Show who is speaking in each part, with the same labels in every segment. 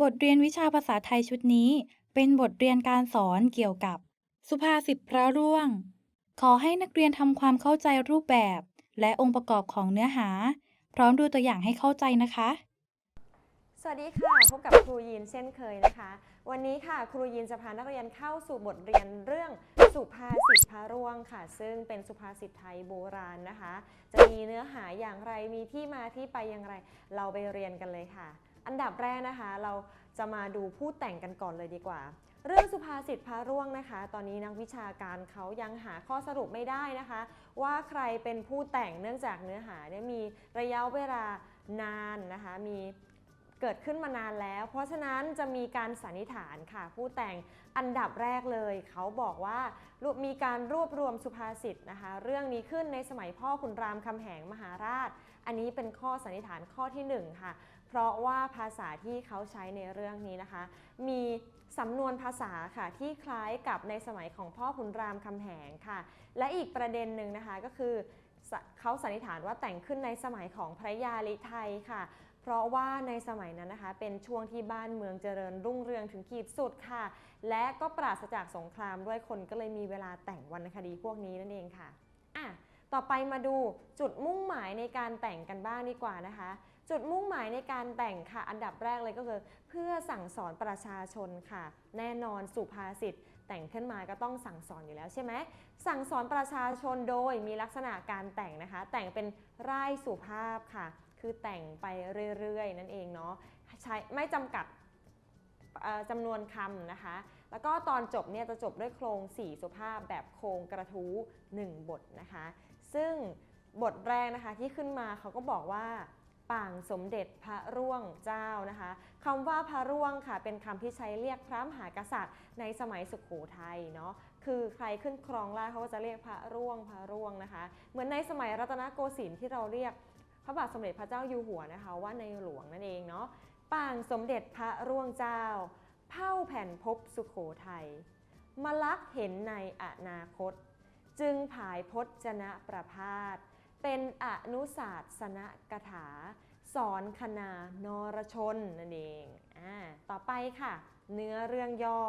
Speaker 1: บทเรียนวิชาภาษาไทยชุดนี้ เป็นบทเรียนการสอนเกี่ยวกับ สุภาษิตพระร่วง ขอให้นักเรียนทำความเข้าใจรูปแบบ และองค์ประกอบของเนื้อหา พร้อมดูตัวอย่างให้เข้าใจนะคะ
Speaker 2: สวัสดีค่ะ พบกับครูยีนเช่นเคยนะคะ วันนี้ค่ะครูยีนจะพานักเรียนเข้าสู่บทเรียนเรื่องสุภาษิตพระร่วงค่ะ ซึ่งเป็นสุภาษิตไทยโบราณนะคะ จะมีเนื้อหาอย่างไรมีที่มาที่ไปอย่างไร เราไปเรียนกันเลยค่ะ อันดับแรกนะคะ เราจะมาดูผู้แต่งกันก่อนเลยดีกว่า เรื่องสุภาษิตพระร่วงนะคะ ตอนนี้นักวิชาการเขายังหาข้อสรุปไม่ได้นะคะ ว่าใครเป็นผู้แต่งเนื่องจากเนื้อหาเนี่ยมีระยะเวลานานนะคะมี เกิดขึ้นมานานแล้ว เพราะฉะนั้นจะมีการสันนิษฐานค่ะ ผู้แต่งอันดับแรกเลย เขาบอกว่ามีการรวบรวมสุภาษิตนะคะ เรื่องนี้ขึ้นในสมัยพ่อคุณรามคำแหงมหาราช อันนี้เป็นข้อสันนิษฐานข้อที่หนึ่งค่ะ เพราะว่าภาษาที่เขาใช้ในเรื่องนี้นะคะ มีสำนวนภาษาค่ะที่คล้ายกับในสมัยของพ่อขุนรามคำแหงค่ะ และอีกประเด็นหนึ่งนะคะก็คือเขาสันนิษฐานว่าแต่งขึ้นในสมัยของพระยาลิไทยค่ะ เพราะว่าในสมัยนั้นนะคะ เป็นช่วงที่บ้านเมืองเจริญรุ่งเรืองถึงขีดสุดค่ะ และก็ปราศจากสงครามด้วยคนก็เลยมีเวลาแต่งวรรณคดีพวกนี้นั่นเองค่ะอะ ต่อไปมาดูจุดมุ่งหมายในการแต่งกันบ้างดีกว่านะคะ จุดมุ่งหมายในการแต่งค่ะ อันดับแรกเลยก็คือ เพื่อสั่งสอนประชาชนค่ะ แน่นอนสุภาษิตแต่งขึ้นมาก็ต้องสั่งสอนอยู่แล้วใช่ไหม สั่งสอนประชาชนโดยมีลักษณะการแต่งนะคะ แต่งเป็นร่ายสุภาพค่ะ คือแต่งไปเรื่อยๆ นั่นเองเนาะใช้ไม่จำกัดจำนวนคำนะคะ แล้วก็ตอนจบเนี่ยจะจบด้วยโครงสี่สุภาพแบบโครงกระทู้ 1 บทนะคะ ซึ่งบทแรกนะคะที่ขึ้นมาเขาก็บอกว่าป่างสมเด็จพระร่วงเจ้านะคะคำว่าพระร่วงค่ะ เป็นคำที่ใช้เรียกพระมหากษัตริย์ ในสมัยสุโขทัยเนาะคือใครขึ้นครองราชย์เขาก็จะเรียกพระร่วงพระร่วงนะคะ เหมือนในสมัยรัตนโกสินทร์ที่เราเรียก ระบาทสมเด็จพระเจ้าอยู่หัวนะคะ ว่าในหลวงนั่นเองเนาะปางสมเด็จพระร่วงเจ้า เผ่าแผ่นภพสุโขทัยมลักเห็นในอนาคต จึงผายพจนะประพาสเป็นอนุศาสนกถา สอนคณานรชนนั่นเองอ่าต่อไปค่ะ เนื้อเรื่องย่อ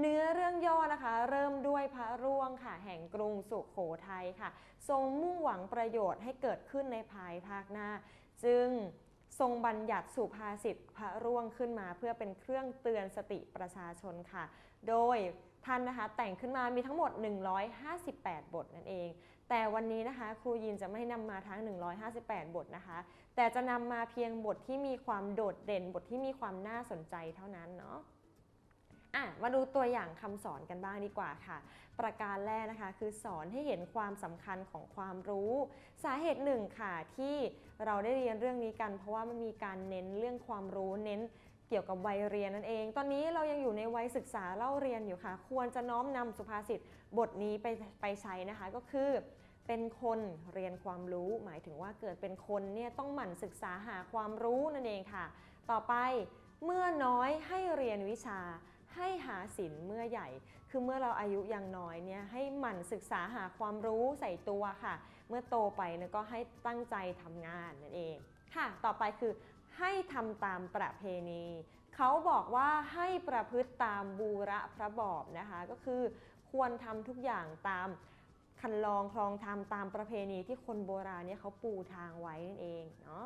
Speaker 2: เนื้อเรื่องย่อนะคะ เริ่มด้วยพระร่วงค่ะ แห่งกรุงสุขโขทัยค่ะ ทรงมุ่งหวังประโยชน์ให้เกิดขึ้นในภายภาคหน้า จึงทรงบัญญัติสุภาษิตพระร่วงขึ้นมาเพื่อเป็นเครื่องเตือนสติประชาชนค่ะ โดยท่านนะคะแต่งขึ้นมามีทั้งหมด 158 บทนั่นเอง แต่วันนี้นะคะครูยินจะไม่นำมาทั้ง 158 บทนะคะ แต่จะนำมาเพียงบทที่มีความโดดเด่นบทที่มีความน่าสนใจเท่านั้นเนาะอะ มาดูตัวอย่างคำสอนกันบ้างดีกว่าค่ะ ประการแรกนะคะคือสอนให้เห็นความสำคัญของความรู้ สาเหตุหนึ่งค่ะที่เราได้เรียนเรื่องนี้กัน เพราะว่ามันมีการเน้นเรื่องความรู้เน้นเกี่ยวกับวัยเรียนนั่นเอง ตอนนี้เรายังอยู่ในวัยศึกษาเล่าเรียนอยู่ค่ะ ควรจะน้อมนำสุภาษิตบทนี้ไปไปใช้นะคะก็คือเป็นคนเรียนความรู้ หมายถึงว่าเกิดเป็นคนเนี่ยต้องหมั่นศึกษาหาความรู้นั่นเองค่ะ ต่อไปเมื่อน้อยให้เรียนวิชา ให้หาศิลเมื่อใหญ่ คือเมื่อเราอายุยังน้อยเนี่ยให้หมั่นศึกษาหาความรู้ใส่ตัวค่ะ เมื่อโตไปเนี่ยก็ให้ตั้งใจทำงานนั่นเองค่ะ ต่อไปคือให้ทำตามประเพณี เขาบอกว่าให้ประพฤติตามบูระพระบอบนะคะ ก็คือควรทำทุกอย่างตามคันลองคลองทำตามประเพณีที่คนโบราณเนี่ยเขาปูทางไว้นั่นเองเนาะ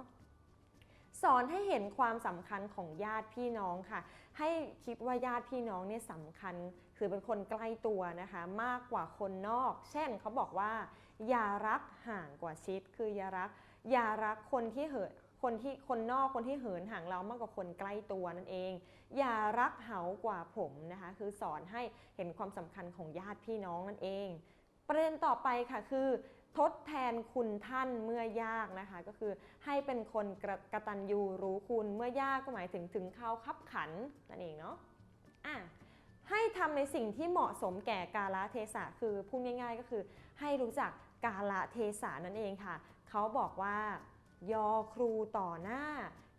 Speaker 2: สอนให้เห็นความสำคัญของญาติพี่น้องค่ะ ให้คิดว่าญาติพี่น้องเนี่ยสำคัญ คือเป็นคนใกล้ตัวนะคะ มากกว่าคนนอก เช่นเขาบอกว่า อย่ารักห่างกว่าชิด คืออย่ารักอย่ารักคนที่เหินคนที่คนนอกคนที่เหินห่างเรามากกว่าคนใกล้ตัวนั่นเอง อย่ารักเหากว่าผมนะคะ คือสอนให้เห็นความสำคัญของญาติพี่น้องนั่นเอง ประเด็นต่อไปค่ะคือ ทดแทนคุณท่านเมื่อยากนะคะ ก็คือให้เป็นคนกระกตัญญูรู้คุณเมื่อยากก็หมายถึงถึงเขาคับขันนั่นเองเนาะอะให้ทำในสิ่งที่เหมาะสมแก่กาลเทศะคือพูดง่าย ๆ ก็คือ ให้รู้จักกาลเทศะนั่นเองค่ะ เขาบอกว่า ยอครูต่อหน้า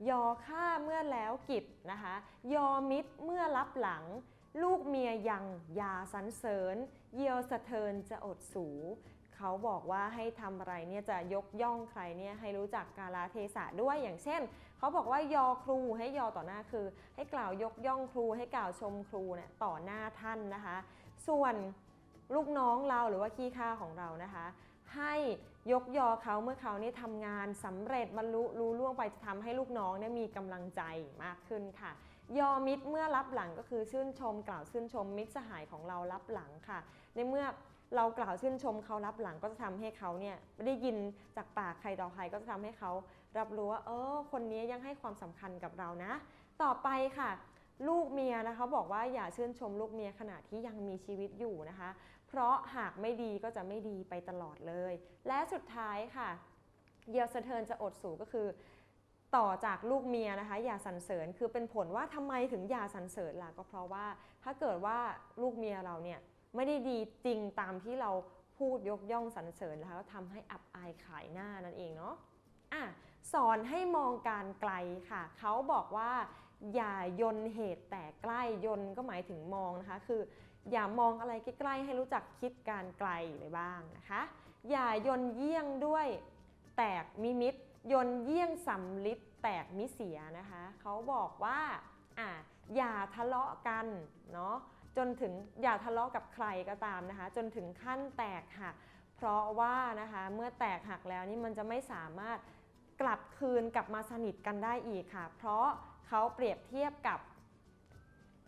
Speaker 2: ยอข้าเมื่อแล้วกิจนะคะ ยอมิตรเมื่อรับหลัง ลูกเมียยังยาสันเสริญ เยียวสะเทินจะอดสู เขาบอกว่าให้ทำอะไรเนี่ยจะยกย่องใครเนี่ยให้รู้จักกาลเทศะด้วยอย่างเช่น เขาบอกว่ายอครูให้ยอต่อหน้าคือ ให้กล่าวยกย่องครู ให้กล่าวชมครูเนี่ยต่อหน้าท่านนะคะ ส่วนลูกน้องเราหรือว่าขี้ข้าของเรานะคะ ให้ยกยอเขาเมื่อเขาเนี่ยทำงานสำเร็จบรรลุรู้ล่วงไปจะทำให้ลูกน้องเนี่ยมีกำลังใจมากขึ้นค่ะยอมิตรเมื่อรับหลังก็คือชื่นชมกล่าวชื่นชมมิตรสหายของเรารับหลังค่ะ ในเมื่อ เรากล่าวชื่นชมเขารับหลังก็จะทำให้เขาเนี่ยไได้ยินจากปากใครต่อใครก็จะทำให้เขารับรู้ว่า เออ คนนี้ยังให้ความสำคัญกับเรานะ ต่อไปค่ะลูกเมียนะคะบอกว่าอย่าชื่นชมลูกเมียขณะที่ยังมีชีวิตอยู่นะคะ เพราะหากไม่ดีก็จะไม่ดีไปตลอดเลย และสุดท้ายค่ะเยียวสะเทินจะอดสูก็คือ ต่อจากลูกเมียนะคะ อย่าสรรเสริญคือเป็นผลว่าทำไมถึงอย่าสรรเสริญล่ะก็เพราะว่าถ้าเกิดว่าลูกเมียเราเนี่ย ไม่ได้ดีจริงตามที่เราพูดยกย่องสรรเสริญนะคะก็ทำให้อับอายขายหน้านั่นเองเนาะอะสอนให้มองการไกลค่ะ เขาบอกว่า อย่ายนเหตุแต่ใกล้ยนก็หมายถึงมองนะคะ คือ อย่ามองอะไรใกล้ๆให้รู้จักคิดการไกลไปบ้างนะคะ อย่ายนเยี่ยงด้วยแตกมิมิตยนเยี่ยงสำลิดแตกมิเสียนะคะ เขาบอกว่าอะอย่าทะเลาะกันเนาะ จนถึงอย่าทะเลาะกับใครก็ตามนะคะ จนถึงขั้นแตกหัก เพราะว่านะคะเมื่อแตกหักแล้วนี่มันจะไม่สามารถกลับคืนกลับมาสนิทกันได้อีกค่ะ เพราะเขาเปรียบเทียบกับ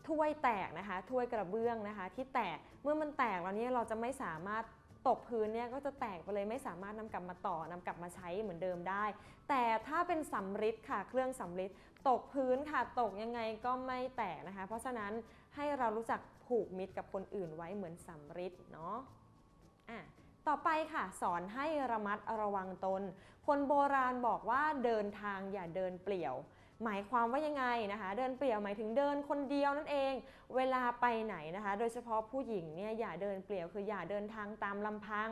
Speaker 2: ถ้วยแตกนะคะถ้วยกระเบื้องนะคะ ที่แตกเมื่อมันแตกแล้วเนี่ยเราจะไม่สามารถตกพื้นเนี่ยก็จะแตกไปเลยไม่สามารถนำกลับมาต่อนำกลับมาใช้เหมือนเดิมได้ แต่ถ้าเป็นสำริดค่ะ เครื่องสำริด ตกพื้นค่ะตกยังไงก็ไม่แตกนะคะ เพราะฉะนั้นให้เรารู้จักผูกมิตรกับคนอื่นไว้เหมือนสำริดเนาะอะต่อไปค่ะ สอนให้ระมัดระวังตน คนโบราณบอกว่าเดินทางอย่าเดินเปลี่ยว หมายความว่ายังไงนะคะ เดินเปลี่ยวหมายถึงเดินคนเดียวนั่นเอง เวลาไปไหนนะคะ โดยเฉพาะผู้หญิงเนี่ยอย่าเดินเปลี่ยวคืออย่าเดินทางตามลำพัง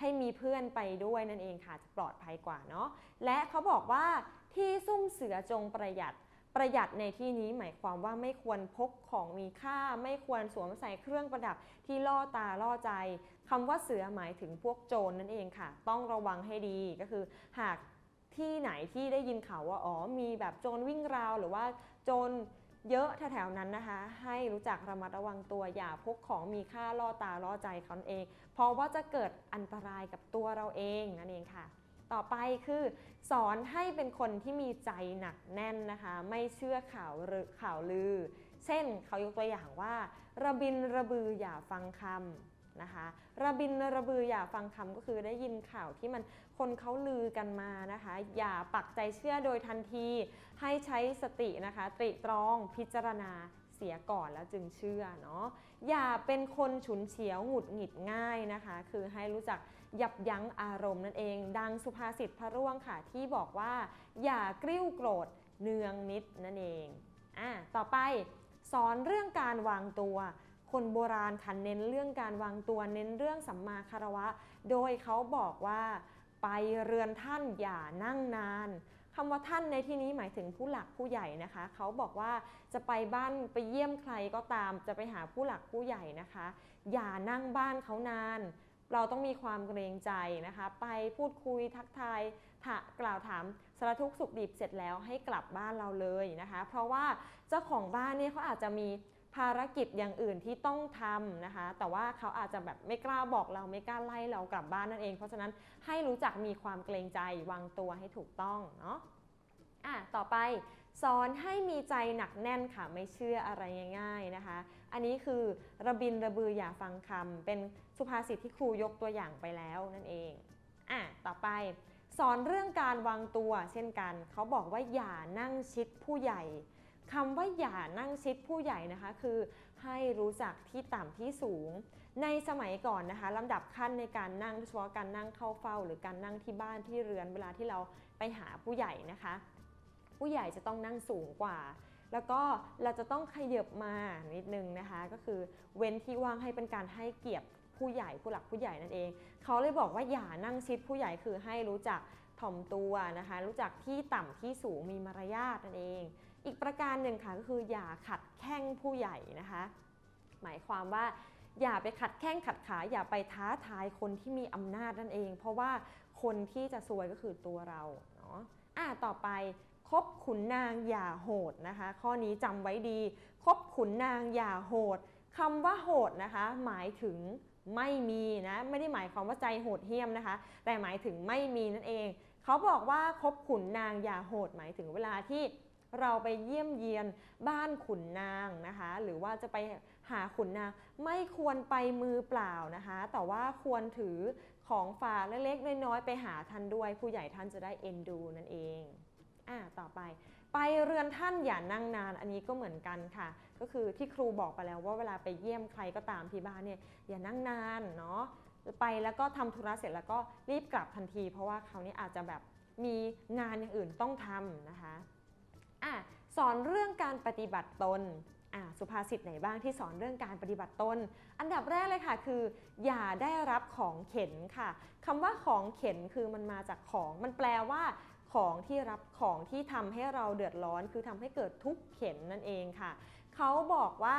Speaker 2: ให้มีเพื่อนไปด้วยนั่นเองค่ะจะปลอดภัยกว่าเนาะและเขาบอกว่า ที่ซุ่มเสือจงประหยัด ประหยัดในที่นี้หมายความว่าไม่ควรพกของมีค่า ไม่ควรสวมใส่เครื่องประดับที่ล่อตาล่อใจคำว่าเสือหมายถึงพวกโจรนั่นเองค่ะ ต้องระวังให้ดีก็คือ หากที่ไหนที่ได้ยินข่าวว่าอ๋อมีแบบโจรวิ่งราว หรือว่าโจรเยอะแถวๆนั้นนะคะ ให้รู้จักระมัดระวังตัวอย่าพกของมีค่าล่อตาล่อใจเขาเอง เพราะว่าจะเกิดอันตรายกับตัวเราเองนั่นเองค่ะ ต่อไปคือสอนให้เป็นคนที่มีใจหนักแน่นนะคะ ไม่เชื่อข่าวหรือข่าวลือ เช่นเขายกตัวอย่างว่า ระบินระบืออย่าฟังคำนะคะ ระบินระบืออย่าฟังคำก็คือได้ยินข่าวที่มันคนเขาลือกันมานะคะ อย่าปักใจเชื่อโดยทันที ให้ใช้สตินะคะ ตริตรองพิจารณาเสียก่อนแล้วจึงเชื่อเนาะอย่าเป็นคนฉุนเฉียวหงุดหงิดง่ายนะคะ คือให้รู้จัก ยับยั้งอารมณ์นั่นเอง ดังสุภาษิตพระร่วงค่ะ ที่บอกว่า อย่ากริ้วโกรธเนืองนิดนั่นเองอะต่อไปสอนเรื่องการวางตัว คนโบราณค่ะเน้นเรื่องการวางตัวเน้นเรื่องสัมมาคารวะ โดยเขาบอกว่าไปเรือนท่านอย่านั่งนานคำว่าท่านในที่นี้หมายถึงผู้หลักผู้ใหญ่นะคะ เขาบอกว่าจะไปบ้านไปเยี่ยมใครก็ตาม จะไปหาผู้หลักผู้ใหญ่นะคะ อย่านั่งบ้านเขานาน เราต้องมีความเกรงใจนะคะ ไปพูดคุยทักทายถะกล่าวถามสารทุกสุขดิบเสร็จแล้วให้กลับบ้านเราเลยนะคะ เพราะว่าเจ้าของบ้านเนี่ยเขาอาจจะมีภารกิจอย่างอื่นที่ต้องทำนะคะ แต่ว่าเขาอาจจะแบบไม่กล้าบอกเราไม่กล้าไล่เรากลับบ้านนั่นเอง เพราะฉะนั้นให้รู้จักมีความเกรงใจวางตัวให้ถูกต้องเนาะอะต่อไป สอนให้มีใจหนักแน่นค่ะไม่เชื่ออะไรง่ายๆนะคะ อันนี้คือระบินระบืออย่าฟังคำเป็นสุภาษิตที่ครูยกตัวอย่างไปแล้วนั่นเองอะต่อไป สอนเรื่องการวางตัว เช่นกัน เขาบอกว่าอย่านั่งชิดผู้ใหญ่คำว่าอย่านั่งชิดผู้ใหญ่นะคะ คือให้รู้จักที่ต่ำที่สูง ในสมัยก่อนนะคะลำดับขั้นในการนั่งโดยเฉพาะการนั่งเข้าเฝ้า หรือการนั่งที่บ้านที่เรือนเวลาที่เราไปหาผู้ใหญ่นะคะ ผู้ใหญ่จะต้องนั่งสูงกว่า แล้วก็เราจะต้องขยับมานิดนึงนะคะ ก็คือเว้นที่ว่างให้เป็นการให้เกียรติผู้ใหญ่ผู้หลักผู้ใหญ่นั่นเอง เขาเลยบอกว่าอย่านั่งชิดผู้ใหญ่คือให้รู้จักถ่อมตัวนะคะ รู้จักที่ต่ำที่สูงมีมารยาทนั่นเอง อีกประการหนึ่งค่ะก็คืออย่าขัดแข้งผู้ใหญ่นะคะ หมายความว่าอย่าไปขัดแข้งขัดขา อย่าไปท้าทายคนที่มีอำนาจนั่นเอง เพราะว่าคนที่จะซวยก็คือตัวเราเนาะอะต่อไป คบขุนนางอย่าโหดนะคะ ข้อนี้จำไว้ดี คบขุนนางอย่าโหดคำว่าโหดนะคะ หมายถึงไม่มีนะไม่ได้หมายความว่าใจโหดเหี้ยมนะคะ แต่หมายถึงไม่มีนั่นเอง เขาบอกว่าคบขุนนางอย่าโหด หมายถึงเวลาที่เราไปเยี่ยมเยียนบ้านขุนนางนะคะ หรือว่าจะไปหาขุนนางไม่ควรไปมือเปล่านะคะ แต่ว่าควรถือของฝากเล็กๆน้อยๆไปหาท่านด้วย ผู้ใหญ่ท่านจะได้เอ็นดูนั่นเอง อะต่อไป ไปเรือนท่านอย่านั่งนานอันนี้ก็เหมือนกันค่ะ ก็คือที่ครูบอกไปแล้วว่าเวลาไปเยี่ยมใครก็ตามที่บ้านเนี่ยอย่านั่งนานเนาะไปแล้วก็ทำธุระเสร็จแล้วก็รีบกลับทันที เพราะว่าเขาเนี่ยอาจจะแบบมีงานอย่างอื่นต้องทำนะคะอะสอนเรื่องการปฏิบัติตนอะสุภาษิตไหนบ้างที่สอนเรื่องการปฏิบัติตน อันดับแรกเลยค่ะคือ อย่าได้รับของเข็นค่ะคำว่าของเข็นคือมันมาจากของมันแปลว่า ของที่รับของที่ทำให้เราเดือดร้อน คือทำให้เกิดทุกข์เข็นนั่นเองค่ะเขาบอกว่า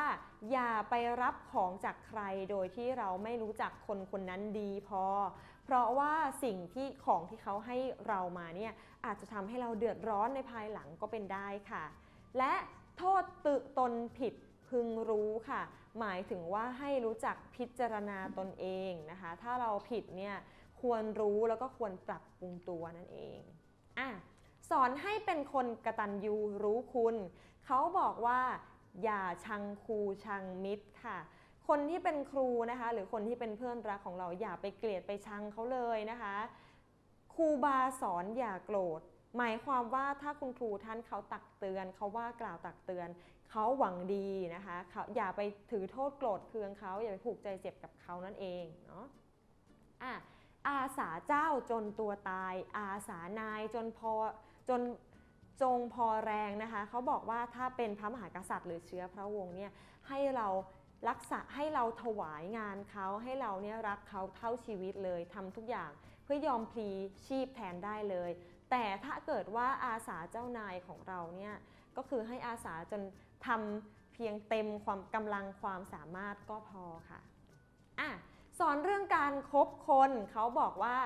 Speaker 2: อย่าไปรับของจากใครโดยที่เราไม่รู้จักคนคนนั้นดีพอ เพราะว่าสิ่งที่ของที่เขาให้เรามาเนี่ยอาจจะทำให้เราเดือดร้อนในภายหลังก็เป็นได้ค่ะ และโทษตึตนผิดพึงรู้ค่ะ หมายถึงว่าให้รู้จักพิจารณาตนเองนะคะ ถ้าเราผิดเนี่ยควรรู้แล้วก็ควรปรับปรุงตัวนั่นเอง อะสอนให้เป็นคนกระตัญญูรู้คุณ เขาบอกว่า อย่าชังครูชังมิตรค่ะ คนที่เป็นครูนะคะ หรือคนที่เป็นเพื่อนรักของเราอย่าไปเกลียดไปชังเขาเลยนะคะ ครูบาสอนอย่าโกรธ หมายความว่าถ้าคุณครูท่านเขาตักเตือน เขาว่ากล่าวตักเตือน เขาหวังดีนะคะเขาอย่าไปถือโทษโกรธเคืองเขาอย่าไปผูกใจเจ็บกับเขานั่นเองเนาะอะ อาสาเจ้าจนตัวตาย อาสานายจนพอจนจงพอแรงนะคะเขาบอกว่าถ้าเป็นพระมหากษัตริย์หรือเชื้อพระวงศ์เนี่ยให้เรารักษาให้เราถวายงานเขาให้เราเนี่ยรักเขาเท่าชีวิตเลยทำทุกอย่างเพื่อยอมพลีชีพแทนได้เลย แต่ถ้าเกิดว่าอาสาเจ้านายของเราเนี่ยก็คือให้อาสาจนทำเพียงเต็มความกำลังความสามารถก็พอค่ะอะ สอนเรื่องการคบคนเขาบอกว่า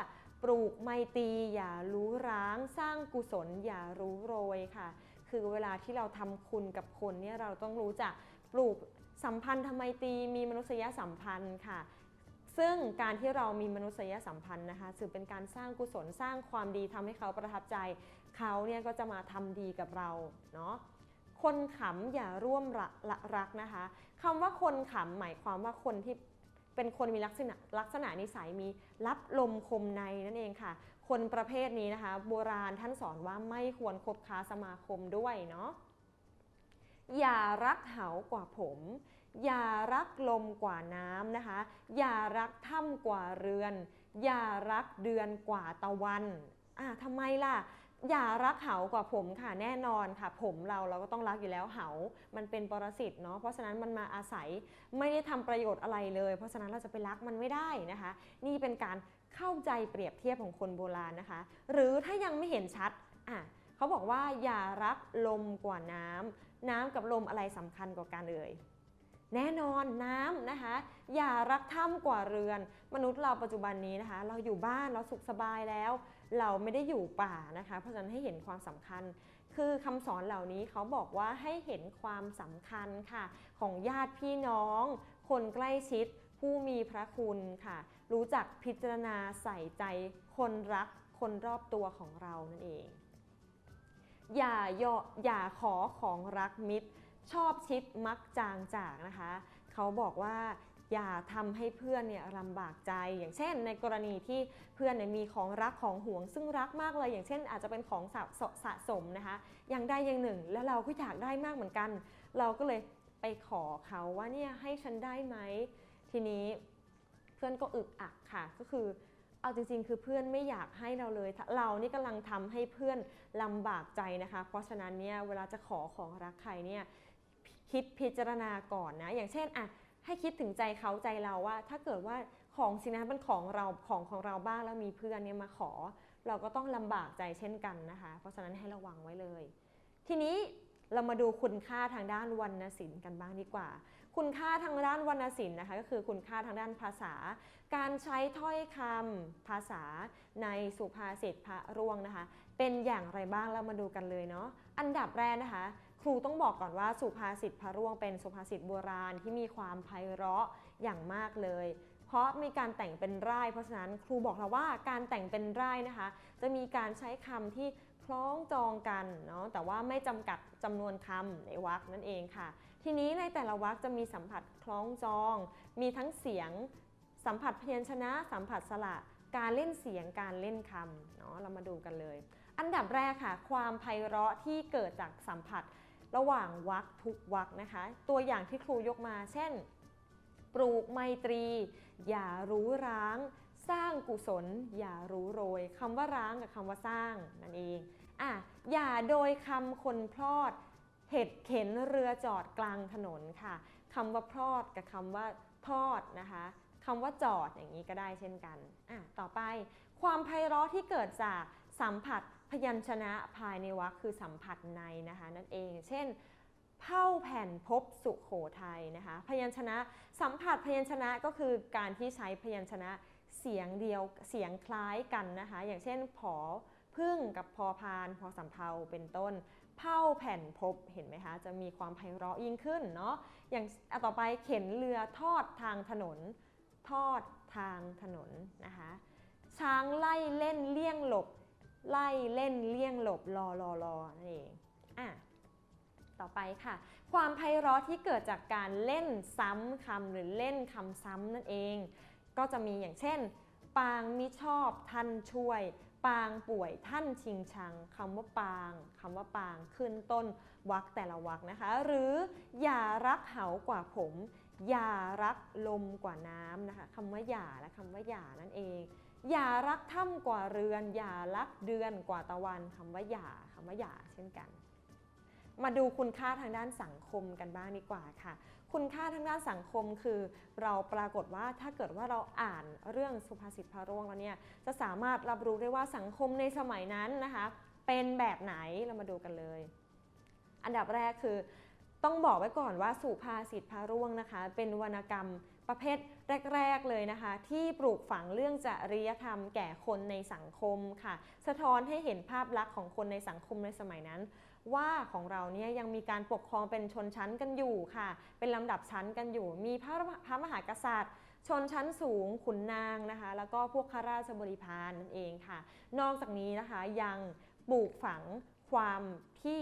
Speaker 2: ปลูกไมตรีอย่ารู้ร้าง สร้างกุศลอย่ารู้โรยค่ะ คือเวลาที่เราทำคุณกับคนเนี่ยเราต้องรู้จักปลูกสัมพันธ์ทำไมตรีมีมนุษยสัมพันธ์ค่ะซึ่งการที่เรามีมนุษยสัมพันธ์นะคะถือเป็นการสร้างกุศลสร้างความดีทำให้เขาประทับใจ เขาเนี่ยก็จะมาทำดีกับเราเนาะคนขำอย่าร่วมรักละรักนะคะคำว่าคนขำหมายความว่าคนที่ เป็นคนมีลักษณะลักษณะนิสัยมีรับลมคมในนั่นเองค่ะ คนประเภทนี้นะคะ โบราณท่านสอนว่าไม่ควรคบค้าสมาคมด้วยเนาะอย่ารักเหากว่าผม อย่ารักลมกว่าน้ำนะคะ อย่ารักถ้ำกว่าเรือน อย่ารักเดือนกว่าตะวันอ่าทำไมล่ะ อย่ารักเหากว่าผมค่ะแน่นอนค่ะ ผมเราเราก็ต้องรักอยู่แล้วเหา มันเป็นปรสิตเนาะเพราะฉะนั้นมันมาอาศัยไม่ได้ทำประโยชน์อะไรเลย เพราะฉะนั้นเราจะไปรักมันไม่ได้นะคะ นี่เป็นการเข้าใจเปรียบเทียบของคนโบราณนะคะ หรือถ้ายังไม่เห็นชัดอะเขาบอกว่าอย่ารักลมกว่าน้ำน้ำกับลมอะไรสำคัญกว่ากันเอ่ย แน่นอนน้ำนะคะ อย่ารักถ้ำกว่าเรือน มนุษย์เราปัจจุบันนี้นะคะ เราอยู่บ้านเราสุขสบายแล้ว เราไม่ได้อยู่ป่านะคะ เพราะฉะนั้นให้เห็นความสำคัญ คือคำสอนเหล่านี้เขาบอกว่าให้เห็นความสำคัญค่ะ ของญาติพี่น้อง คนใกล้ชิด ผู้มีพระคุณค่ะ รู้จักพิจารณาใส่ใจ คนรักคนรอบตัวของเรานั่นเองอย่าย่ออย่าขอของรักมิตร ชอบชิดมักจางจากนะคะ เขาบอกว่าอย่าทำให้เพื่อนเนี่ยลำบากใจ อย่างเช่น ในกรณีที่เพื่อนเนี่ยมีของรักของห่วง ซึ่งรักมากเลย อย่างเช่น อาจจะเป็นของสะสสะสมนะคะ อย่างใดอย่างหนึ่ง แล้วเราก็อยากได้มากเหมือนกัน เราก็เลยไปขอเขาว่าเนี่ยให้ฉันได้ไหม ทีนี้เพื่อนก็อึกอักค่ะ ก็คือ เอาจริง ๆ คือเพื่อนไม่อยากให้เราเลย เรานี่กำลังทำให้เพื่อนลำบากใจนะคะ เพราะฉะนั้นเนี่ยเวลาจะขอของรักใครเนี่ย คิดพิจารณาก่อนนะ อย่างเช่นอะให้คิดถึงใจเขาใจเราว่า ถ้าเกิดว่าของสินนั้นเป็นของเราของของเราบ้างแล้วมีเพื่อนเนี่ยมาขอ เราก็ต้องลำบากใจเช่นกันนะคะ เพราะฉะนั้นให้ระวังไว้เลย ทีนี้เรามาดูคุณค่าทางด้านวรรณศิลป์กันบ้างดีกว่า คุณค่าทางด้านวรรณศิลป์นะคะก็คือคุณค่าทางด้านภาษา การใช้ถ้อยคำภาษาในสุภาษิตพระร่วงนะคะ เป็นอย่างไรบ้างเรามาดูกันเลยเนาะ อันดับแรกนะคะ รูต้องบอกก่อนว่าสุภาษิตพระร่วงเป็นสุภาษิตโบราณที่มีความไพเราะอย่างมากเลย เพราะมีการแต่งเป็นร่าย เพราะฉะนั้นครูบอกเราว่าการแต่งเป็นร่ายนะคะ จะมีการใช้คำที่คล้องจองกันเนาะแต่ว่าไม่จำกัดจำนวนคำในวรรคนั่นเองค่ะ ทีนี้ในแต่ละวรรคจะมีสัมผัสคล้องจอง มีทั้งเสียง สัมผัสพยัญชนะ สัมผัสสระการเล่นเสียงการเล่นคำเนาะเรามาดูกันเลย อันดับแรกค่ะ ความไพเราะที่เกิดจากสัมผัส ระหว่างวรรคทุกวรรคนะคะ ตัวอย่างที่ครูยกมา เช่น ปลูกไมตรี อย่ารู้ร้าง สร้างกุศล อย่ารู้โรยคำว่าร้างกับคำว่าสร้างนั่นเองอะอย่าโดยคำคนพลอด เห็ดเข็นเรือจอดกลางถนนค่ะคำว่าพลอดกับคำว่าทอดนะคะคำว่าจอดอย่างนี้ก็ได้เช่นกันอะต่อไป ความไพเราะที่เกิดจากสัมผัส พยัญชนะภายในวรรคคือสัมผัสในนะคะนั่นเอง เช่นเผ่าแผ่นพบสุโขทัยนะคะ พยัญชนะสัมผัสพยัญชนะก็คือการที่ใช้พยัญชนะเสียงเดียวเสียงคล้ายกันนะคะ อย่างเช่นผอพึ่งกับพอพานพอสำเภาเป็นต้นเผ่าแผ่นพบเห็นไหมคะ จะมีความไพเราะยิ่งขึ้นเนาะอย่างต่อไปเข็นเรือทอดทางถนน ทอดทางถนนนะคะช้างไล่เล่นเลี่ยงหลบ ไล่เล่นเลี่ยงหลบรอรอรอนั่นเองอะต่อไปค่ะ ความไพเราะที่เกิดจากการเล่นซ้ำคำหรือเล่นคำซ้ำนั่นเอง ก็จะมีอย่างเช่น ปางมิชอบท่านช่วย ปางป่วยท่านชิงชังคำว่าปางคำว่าปางขึ้นต้นวรรคแต่ละวรรคนะคะ หรืออย่ารักเหากว่าผม อย่ารักลมกว่าน้ำนะคะคำว่าอย่าและคำว่าอย่านั่นเอง อย่ารักถ้ำกว่าเรือน อย่ารักเดือนกว่าตะวันคำว่าอย่าคำว่าอย่าเช่นกัน มาดูคุณค่าทางด้านสังคมกันบ้างดีกว่าค่ะ คุณค่าทางด้านสังคมคือ เราปรากฏว่าถ้าเกิดว่าเราอ่านเรื่องสุภาษิตพระร่วงแล้วเนี่ยจะสามารถรับรู้ได้ว่าสังคมในสมัยนั้นนะคะ เป็นแบบไหนเรามาดูกันเลย อันดับแรกคือ ต้องบอกไว้ก่อนว่าสุภาษิตพระร่วงนะคะ เป็นวรรณกรรม ประเภทแรก ๆ เลยนะคะ ที่ปลูกฝังเรื่องจริยธรรมแก่คนในสังคมค่ะ สะท้อนให้เห็นภาพลักษณ์ของคนในสังคมในสมัยนั้น ว่าของเราเนี่ยยังมีการปกครองเป็นชนชั้นกันอยู่ค่ะ เป็นลำดับชั้นกันอยู่ มีพระพระมหากษัตริย์ ชนชั้นสูงขุนนางนะคะ แล้วก็พวกข้าราชบริพารนั่นเองค่ะ นอกจากนี้นะคะยังปลูกฝังความที่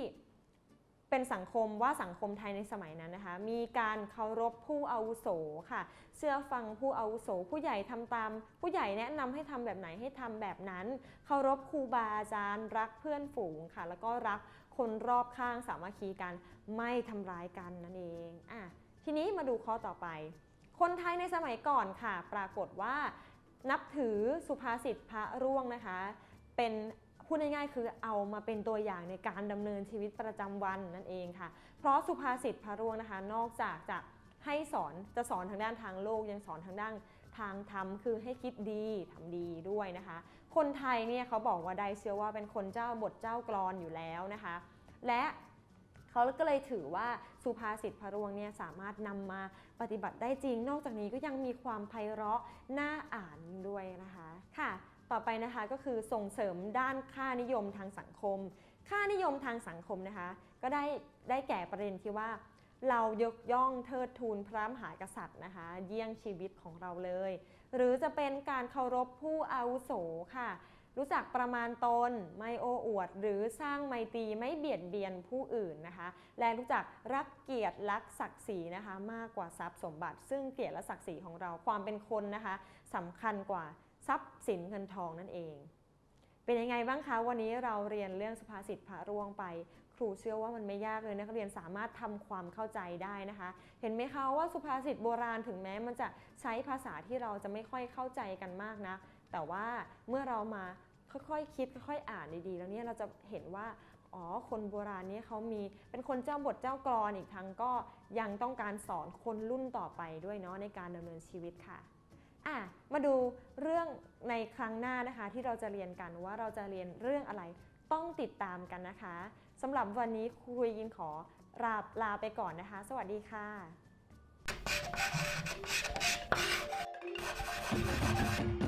Speaker 2: เป็นสังคมว่าสังคมไทยในสมัยนั้นนะคะ มีการเคารพผู้อาวุโสค่ะ เชื่อฟังผู้อาวุโส ผู้ใหญ่ทำตาม ผู้ใหญ่แนะนำให้ทำแบบไหนให้ทำแบบนั้น เคารพครูบาอาจารย์ รักเพื่อนฝูงค่ะ แล้วก็รักคนรอบข้างสามัคคีกันไม่ทำร้ายกันนั่นเองอะทีนี้มาดูข้อต่อไป คนไทยในสมัยก่อนค่ะ ปรากฏว่านับถือสุภาษิตพระร่วงนะคะ เป็น พูดง่ายๆ คือเอามาเป็นตัวอย่างในการดำเนินชีวิตประจำวันนั่นเองค่ะ เพราะสุภาษิตพระร่วงนะคะ นอกจากจะให้สอนจะสอนทางด้านทางโลกยังสอนทางด้านทางธรรมคือให้คิดดีทำดีด้วยนะคะ คนไทยเนี่ยเขาบอกว่าได้เชื่อว่าเป็นคนเจ้าบทเจ้ากรอนอยู่แล้วนะคะ และเขาก็เลยถือว่าสุภาษิตพระรวงเนี่ยสามารถนำมาปฏิบัติได้จริง นอกจากนี้ก็ยังมีความไพเราะน่าอ่านด้วยนะคะค่ะ ต่อไปนะคะก็คือส่งเสริมด้านค่านิยมทางสังคม ค่านิยมทางสังคมนะคะ ก็ได้ได้แก่ประเด็นที่ว่า เรายกย่องเทิดทูนพระมหากษัตริย์นะคะ เยี่ยงชีวิตของเราเลย หรือจะเป็นการเคารพผู้อาวุโสค่ะ รู้จักประมาณตนไม่โอ้อวด หรือสร้างไมตรีไม่เบียดเบียนผู้อื่นนะคะ และรู้จักรักเกียรติรักศักดิ์ศรีนะคะ มากกว่าทรัพย์สมบัติ ซึ่งเกียรติและศักดิ์ศรีของเราความเป็นคนนะคะสำคัญกว่า ทรัพย์สินเงินทองนั่นเอง เป็นยังไงบ้างคะวันนี้เราเรียนเรื่องสุภาษิตพระร่วงไป ครูเชื่อว่ามันไม่ยากเลยนักเรียนสามารถทำความเข้าใจได้นะคะ เห็นไหมคะว่าสุภาษิตโบราณถึงแม้มันจะใช้ภาษาที่เราจะไม่ค่อยเข้าใจกันมากนะแต่ว่าเมื่อเรามาค่อยๆคิดค่อยๆอ่านดีๆ แล้วเนี่ยเราจะเห็นว่าอ๋อ คนโบราณนี่ยเขามีเป็นคนเจ้าบทเจ้ากรอนอีกทั้งก็ยังต้องการสอนคนรุ่นต่อไปด้วยเนาะในการดำเนินชีวิตค่ะ อะมาดูเรื่องในครั้งหน้านะคะ ที่เราจะเรียนกันว่าเราจะเรียนเรื่องอะไรต้องติดตามกันนะคะสำหรับวันนี้ครูยินขอลาลาไปก่อนนะคะ สวัสดีค่ะค